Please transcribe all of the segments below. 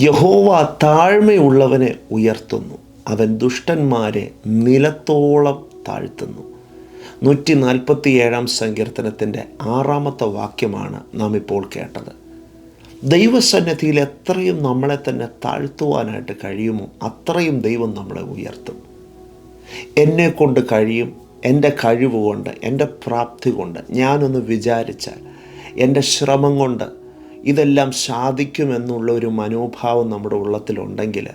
യഹോവ താഴ്മയുള്ളവനെ ഉയർത്തുന്നു. അവൻ ദുഷ്ടന്മാരെ നിലത്തോളം താഴ്ത്തുന്നു. നൂറ്റി നാൽപ്പത്തി ഏഴാം സങ്കീർത്തനത്തിന്റെ ആറാമത്തെ വാക്യമാണ് നാം ഇപ്പോൾ കേട്ടത്. ദൈവസന്നിധിയിൽ എത്രയും നമ്മളെ തന്നെ താഴ്ത്തുവാനായിട്ട് കഴിയുമോ അത്രയും ദൈവം നമ്മളെ ഉയർത്തും. എന്നെ കൊണ്ട് കഴിയും എന്റെ കഴിവ് കൊണ്ട് എന്റെ പ്രാപ്തി കൊണ്ട് ഞാനൊന്ന് വിചാരിച്ചാൽ എന്റെ ശ്രമം കൊണ്ട് ഇതെല്ലാം സാധിക്കുമെന്നുള്ള ഒരു മനോഭാവം നമ്മുടെ ഉള്ളത്തിലുണ്ടെങ്കിൽ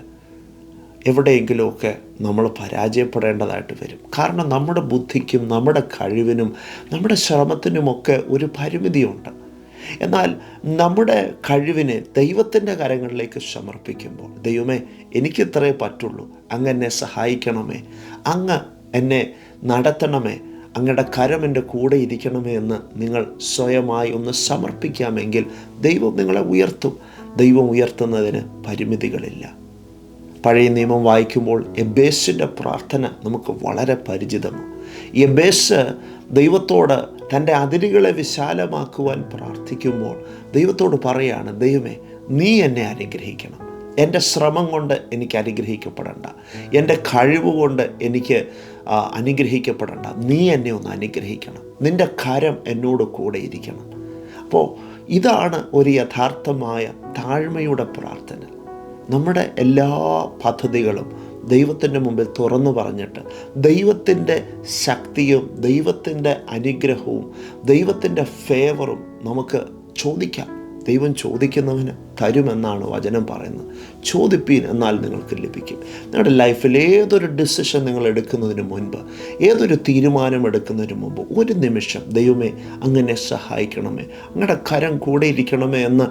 എവിടെയെങ്കിലുമൊക്കെ നമ്മൾ പരാജയപ്പെടേണ്ടതായിട്ട് വരും. കാരണം നമ്മുടെ ബുദ്ധിക്കും നമ്മുടെ കഴിവിനും നമ്മുടെ ശ്രമത്തിനുമൊക്കെ ഒരു പരിമിതിയുണ്ട്. എന്നാൽ നമ്മുടെ കഴിവിനെ ദൈവത്തിന്റെ കരങ്ങളിലേക്ക് സമർപ്പിക്കുമ്പോൾ ദൈവമേ എനിക്കിത്രേ പറ്റുള്ളൂ. അങ്ങ് എന്നെ സഹായിക്കണമേ. അങ്ങ് എന്നെ നടത്തണമേ. അങ്ങയുടെ കരം എന്റെ കൂടെ ഇരിക്കണമേ എന്ന് നിങ്ങൾ സ്വയമായി ഒന്ന് സമർപ്പിക്കാമെങ്കിൽ ദൈവം നിങ്ങളെ ഉയർത്തും. ദൈവം ഉയർത്തുന്നതിന് പരിമിതികളില്ല. പഴയ നിയമം വായിക്കുമ്പോൾ എബേസിന്റെ പ്രാർത്ഥന നമുക്ക് വളരെ പരിചിതമാണ്. എബേസ് ദൈവത്തോട് തന്റെ അതിരുകളെ വിശാലമാക്കുവാൻ പ്രാർത്ഥിക്കുമ്പോൾ ദൈവത്തോട് പറയാണ് ദൈവമേ നീ എന്നെ അനുഗ്രഹിക്കണം. എന്റെ ശ്രമം കൊണ്ട് എനിക്ക് അനുഗ്രഹിക്കപ്പെടണ്ട. എന്റെ കഴിവ് കൊണ്ട് എനിക്ക് അനുഗ്രഹിക്കപ്പെടണ്ട. നീ എന്നെ ഒന്ന് അനുഗ്രഹിക്കണം. നിന്റെ കരം എന്നോട് കൂടെ ഇരിക്കണം. അപ്പോൾ ഇതാണ് ഒരു യഥാർത്ഥമായ താഴ്മയുടെ പ്രാർത്ഥന. നമ്മുടെ എല്ലാ പദ്ധതികളും ദൈവത്തിന്റെ മുമ്പിൽ തുറന്നു പറഞ്ഞിട്ട് ദൈവത്തിന്റെ ശക്തിയും ദൈവത്തിന്റെ അനുഗ്രഹവും ദൈവത്തിന്റെ ഫേവറും നമുക്ക് ചോദിക്കാം. ദൈവം ചോദിക്കുന്നവന് തരുമെന്നാണ് വചനം പറയുന്നത്. ചോദിപ്പീൻ എന്നാൽ നിങ്ങൾക്ക് ലഭിക്കും. നിങ്ങളുടെ ലൈഫിൽ ഏതൊരു ഡിസിഷൻ നിങ്ങൾ എടുക്കുന്നതിന് മുൻപ് ഏതൊരു തീരുമാനം എടുക്കുന്നതിന് മുമ്പ് ഒരു നിമിഷം ദൈവമേ അങ്ങനെ സഹായിക്കണമേ അങ്ങയുടെ കരം കൂടെ ഇരിക്കണമേ എന്ന്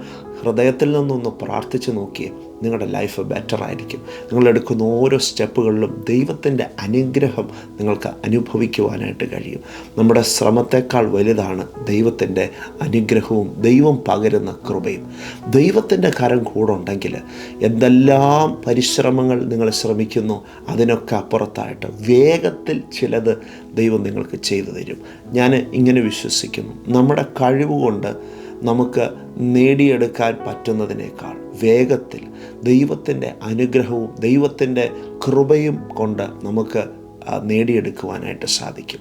ഹൃദയത്തിൽ നിന്നൊന്ന് പ്രാർത്ഥിച്ചു നോക്കിയേ. നിങ്ങളുടെ ലൈഫ് ബെറ്റർ ആയിരിക്കും. നിങ്ങൾ എടുക്കുന്ന ഓരോ സ്റ്റെപ്പുകളിലും ദൈവത്തിന്റെ അനുഗ്രഹം നിങ്ങൾക്ക് അനുഭവിക്കുവാനായിട്ട് കഴിയും. നമ്മുടെ ശ്രമത്തെക്കാൾ വലുതാണ് ദൈവത്തിന്റെ അനുഗ്രഹവും ദൈവം പകരുന്ന കൃപയും. ദൈവത്തിന്റെ കരം കൂടെ ഉണ്ടെങ്കിൽ എന്തെല്ലാം പരിശ്രമങ്ങൾ നിങ്ങൾ ശ്രമിക്കുന്നു അതിനൊക്കെ അപ്പുറത്തായിട്ട് വേഗത്തിൽ ചിലത് ദൈവം നിങ്ങൾക്ക് ചെയ്തു തരും. ഞാൻ ഇങ്ങനെ വിശ്വസിക്കുന്നു. നമ്മുടെ കഴിവ് കൊണ്ട് നമുക്ക് നേടിയെടുക്കാൻ പറ്റുന്നതിനേക്കാൾ വേഗത്തിൽ ദൈവത്തിന്റെ അനുഗ്രഹവും ദൈവത്തിന്റെ കൃപയും കൊണ്ട് നമുക്ക് നേടിയെടുക്കുവാനായിട്ട് സാധിക്കും.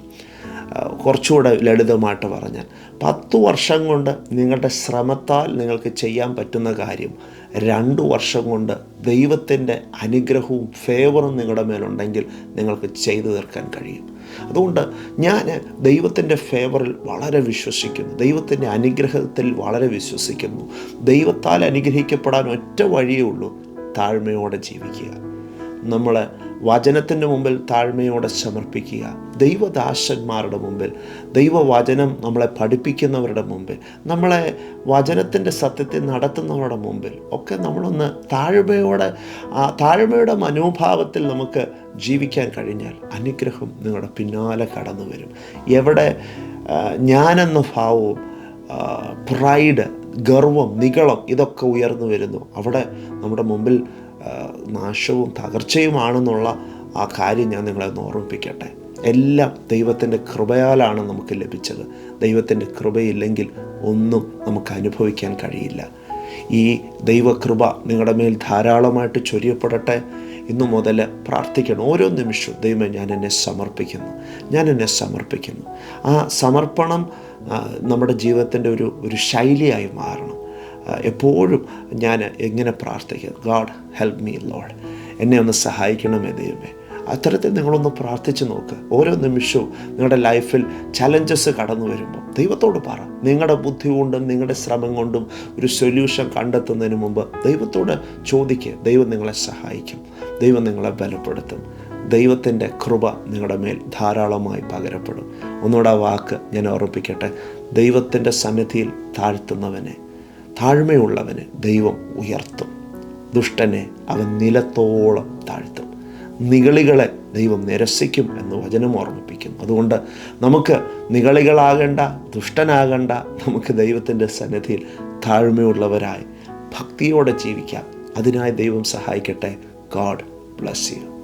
കുറച്ചുകൂടെ ലളിതമായിട്ട് പറഞ്ഞാൽ പത്ത് വർഷം കൊണ്ട് നിങ്ങളുടെ ശ്രമത്താൽ നിങ്ങൾക്ക് ചെയ്യാൻ പറ്റുന്ന കാര്യം രണ്ട് വർഷം കൊണ്ട് ദൈവത്തിന്റെ അനുഗ്രഹവും ഫേവറും നിങ്ങളുടെ മേലുണ്ടെങ്കിൽ നിങ്ങൾക്ക് ചെയ്തു തീർക്കാൻ കഴിയും. അതുകൊണ്ട് ഞാൻ ദൈവത്തിന്റെ ഫേവറിൽ വളരെ വിശ്വസിക്കുന്നു. ദൈവത്തിന്റെ അനുഗ്രഹത്തിൽ വളരെ വിശ്വസിക്കുന്നു. ദൈവത്താൽ അനുഗ്രഹിക്കപ്പെടാൻ ഒറ്റ വഴിയേ ഉള്ളൂ താഴ്മയോടെ ജീവിക്കുക. നമ്മൾ വചനത്തിന്റെ മുമ്പിൽ താഴ്മയോടെ സമർപ്പിക്കുക. ദൈവദാസന്മാരുടെ മുമ്പിൽ ദൈവവചനം നമ്മളെ പഠിപ്പിക്കുന്നവരുടെ മുമ്പിൽ നമ്മളെ വചനത്തിന്റെ സത്യത്തെ നടത്തുന്നവരുടെ മുമ്പിൽ ഒക്കെ നമ്മളൊന്ന് താഴ്മയോടെ ആ താഴ്മയുടെ മനോഭാവത്തിൽ നമുക്ക് ജീവിക്കാൻ കഴിഞ്ഞാൽ അനുഗ്രഹം നിങ്ങളുടെ പിന്നാലെ കടന്നു വരും. എവിടെ ഞാനെന്ന ഭാവവും പ്രൈഡ് ഗർവം നികളം ഇതൊക്കെ ഉയർന്നു വരുന്നു. അവിടെ നമ്മുടെ മുമ്പിൽ നാശവും തകർച്ചയുമാണെന്നുള്ള ആ കാര്യം ഞാൻ നിങ്ങളെ ഒന്ന് ഓർമ്മിപ്പിക്കട്ടെ. എല്ലാം ദൈവത്തിന്റെ കൃപയാലാണ് നമുക്ക് ലഭിച്ചത്. ദൈവത്തിന്റെ കൃപയില്ലെങ്കിൽ ഒന്നും നമുക്ക് അനുഭവിക്കാൻ കഴിയില്ല. ഈ ദൈവകൃപ നിങ്ങളുടെ മേൽ ധാരാളമായിട്ട് ചൊരിയപ്പെടട്ടെ. ഇന്നു മുതൽ പ്രാർത്ഥിക്കണം. ഓരോ നിമിഷവും ദൈവം ഞാൻ എന്നെ സമർപ്പിക്കുന്നു. ഞാൻ എന്നെ സമർപ്പിക്കുന്നു. ആ സമർപ്പണം നമ്മുടെ ജീവിതത്തിന്റെ ഒരു ഒരു ശൈലിയായി മാറണം. എപ്പോഴും ഞാൻ എങ്ങനെ പ്രാർത്ഥിക്കുന്നു ഗാഡ് ഹെൽപ്പ് മീ ലോഡ്. എന്നെ ഒന്ന് സഹായിക്കണമേ ദൈവമേ. അത്തരത്തിൽ നിങ്ങളൊന്ന് പ്രാർത്ഥിച്ച് നോക്ക്. ഓരോ നിമിഷവും നിങ്ങളുടെ ലൈഫിൽ ചലഞ്ചസ് കടന്നു വരുമ്പോൾ ദൈവത്തോട് പറ. നിങ്ങളുടെ ബുദ്ധി കൊണ്ടും നിങ്ങളുടെ ശ്രമം കൊണ്ടും ഒരു സൊല്യൂഷൻ കണ്ടെത്തുന്നതിന് മുമ്പ് ദൈവത്തോട് ചോദിക്കുക ദൈവം നിങ്ങളെ സഹായിക്കും. ദൈവം നിങ്ങളെ ബലപ്പെടുത്തും. ദൈവത്തിന്റെ കൃപ നിങ്ങളുടെ മേൽ ധാരാളമായി പകരപ്പെടും. ഒന്നുകൂടെ വാക്ക് ഞാൻ ഓർമ്മിപ്പിക്കട്ടെ. ദൈവത്തിന്റെ സന്നിധിയിൽ താഴ്ത്തുന്നവനെ താഴ്മയുള്ളവനെ ദൈവം ഉയർത്തും. ദുഷ്ടനെ അവൻ നിലത്തോളം താഴ്ത്തും. നിഗളികളെ ദൈവം നിരസിക്കും എന്ന് വചനം ഓർമ്മിപ്പിക്കുന്നു. അതുകൊണ്ട് നമുക്ക് നികളികളാകേണ്ട ദുഷ്ടനാകേണ്ട നമുക്ക് ദൈവത്തിന്റെ സന്നിധിയിൽ താഴ്മയുള്ളവരായി ഭക്തിയോടെ ജീവിക്കാം. അതിനായി ദൈവം സഹായിക്കട്ടെ. God bless you.